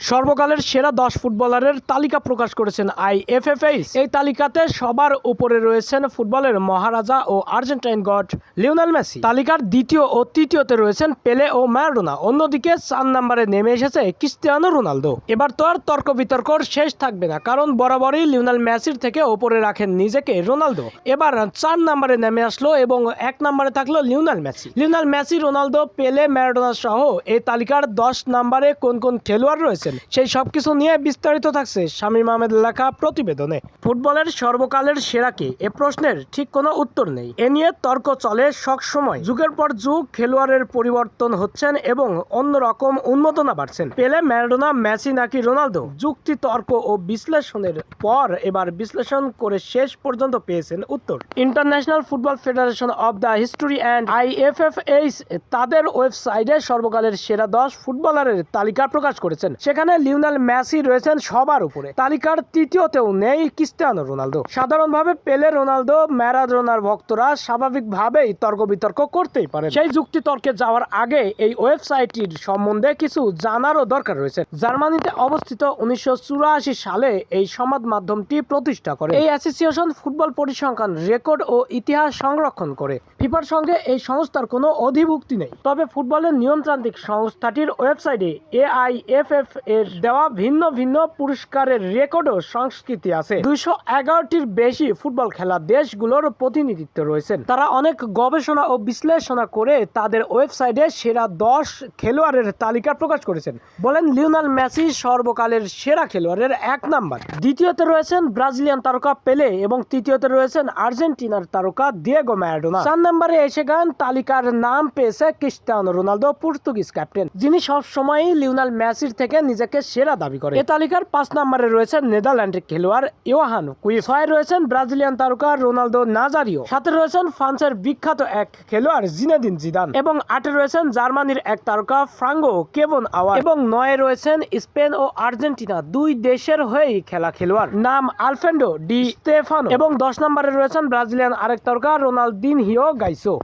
সর্বকালের সেরা দশ ফুটবলারের তালিকা প্রকাশ করেছেন আইএফএফএইচ এই তালিকাতে সবার উপরে রয়েছেন ফুটবলের মহারাজা ও আর্জেন্টাইন গড লিওনেল মেসি। তালিকার দ্বিতীয় ও তৃতীয়তে রয়েছেন পেলে ও ম্যারাডোনা। অন্যদিকে চার নম্বরে নেমে এসেছে ক্রিস্টিয়ানো রোনালদো। এবার তো আর তর্ক বিতর্কর শেষ থাকবে না, কারণ বরাবরই লিওনেল মেসির থেকে ওপরে রাখেন নিজেকে রোনালদো। এবার চার নম্বরে নেমে আসলো এবং এক নম্বরে থাকল Lionel Messi. Lionel Messi, Ronaldo, Pele, Maradona সহ এই তালিকার দশ নম্বরে কোন কোন খেলোয়াড় রয়েছেন সেই সবকিছু নিয়ে বিস্তারিত থাকছে শামীম আহমেদ লেখা প্রতিবেদনে। ফুটবলের সর্বকালের সেরা কে? এ প্রশ্নের ঠিক কোনো উত্তর নেই। এ নিয়ে তর্ক চলে সব সময়। যুগের পর যুগ, খেলোয়াড়ের পরিবর্তন হচ্ছেন এবং অন্যরকম উন্মোদনা বাড়ছেন। পেলে, ম্যারাডোনা, মেসি নাকি রোনালদো? যুক্তি, তর্ক ও বিশ্লেষণের পর এবার বিশ্লেষণ করে শেষ পর্যন্ত পেয়েছেন উত্তর। International Football Federation of the History and I F IFFH তাদের ওয়েবসাইটে সর্বকালের সেরা দশ ফুটবলারের তালিকা প্রকাশ করেছেন। সেখানে লিওনেল মেসি রয়েছেন সবার উপরে। তালিকার তৃতীয়তেও নেই ক্রিস্টিয়ানো রোনালদো। সাধারণভাবে পেলে, রোনালদো ম্যারাডোনার ভক্তরা স্বাভাবিকভাবেই তর্ক বিতর্ক করতেই পারে সেই যুক্তি তর্কে যাওয়ার আগে এই ওয়েবসাইটটির সম্বন্ধে কিছু জানারও দরকার রয়েছে। জার্মানিতে অবস্থিত উনিশশো চুরাশি সালে এই সংবাদ মাধ্যমটি প্রতিষ্ঠা করে। এই অ্যাসোসিয়েশন ফুটবল পরিসংখ্যান রেকর্ড ও ইতিহাস সংরক্ষণ করে। ফিফার সঙ্গে এই সংস্থার কোনো অধিভুক্তি নেই। তবে ফুটবলের নিয়মতান্ত্রিক সংস্থাটির ওয়েবসাইটে এআইএফএফ এর দেওয়া ভিন্ন ভিন্ন পুরস্কারের রেকর্ড ও সংস্কৃতি আছে। দুইশো এগারোটির বেশি ফুটবল খেলা দেশগুলোর প্রতিনিধিত্ব রয়েছেন। তারা অনেক গবেষণা ও বিশ্লেষণা করে তাদের ওয়েবসাইটে সেরা দশ খেলোয়াড়ের তালিকা প্রকাশ করেছেন। বলেন লিওনাল মেসি সর্বকালের সেরা খেলোয়াড়ের এক নাম্বার। দ্বিতীয়তে রয়েছেন ব্রাজিলিয়ান তারকা পেলে এবং তৃতীয়তে রয়েছেন আর্জেন্টিনার তারকা দিয়েগো ম্যারাডোনা। চার নম্বরে এসে গান তালিকার নাম পেয়েছে ক্রিস্টিয়ানো রোনালদো, পর্তুগিজ ক্যাপ্টেন, যিনি সব সময়ই লিওনাল মেসির থেকে নিজেকে সেরা দাবি করে। এ তালিকার পাঁচ নম্বরে রয়েছেন নেদারল্যান্ডের খেলোয়াড় ইওহান কুই ছয় রয়েছেন ব্রাজিলিয়ান তারকা রোনালদো নাজারিও। সাথে রয়েছেন ফ্রান্সের বিখ্যাত এক খেলোয়াড় জিনেদিন জিদান। এবং আটে রয়েছেন জার্মানির এক তারকা ফ্রাঙ্গো কেবন আওয়ার। এবং নয়ে রয়েছেন স্পেন ও আর্জেন্টিনা দুই দেশের হয়েই খেলা খেলোয়াড়। নাম আলফেন্ডো ডি স্টেফানো। এবং দশ নম্বরে রয়েছেন ব্রাজিলিয়ান আরেক তারকা রোনালদিন হিও গাইসো।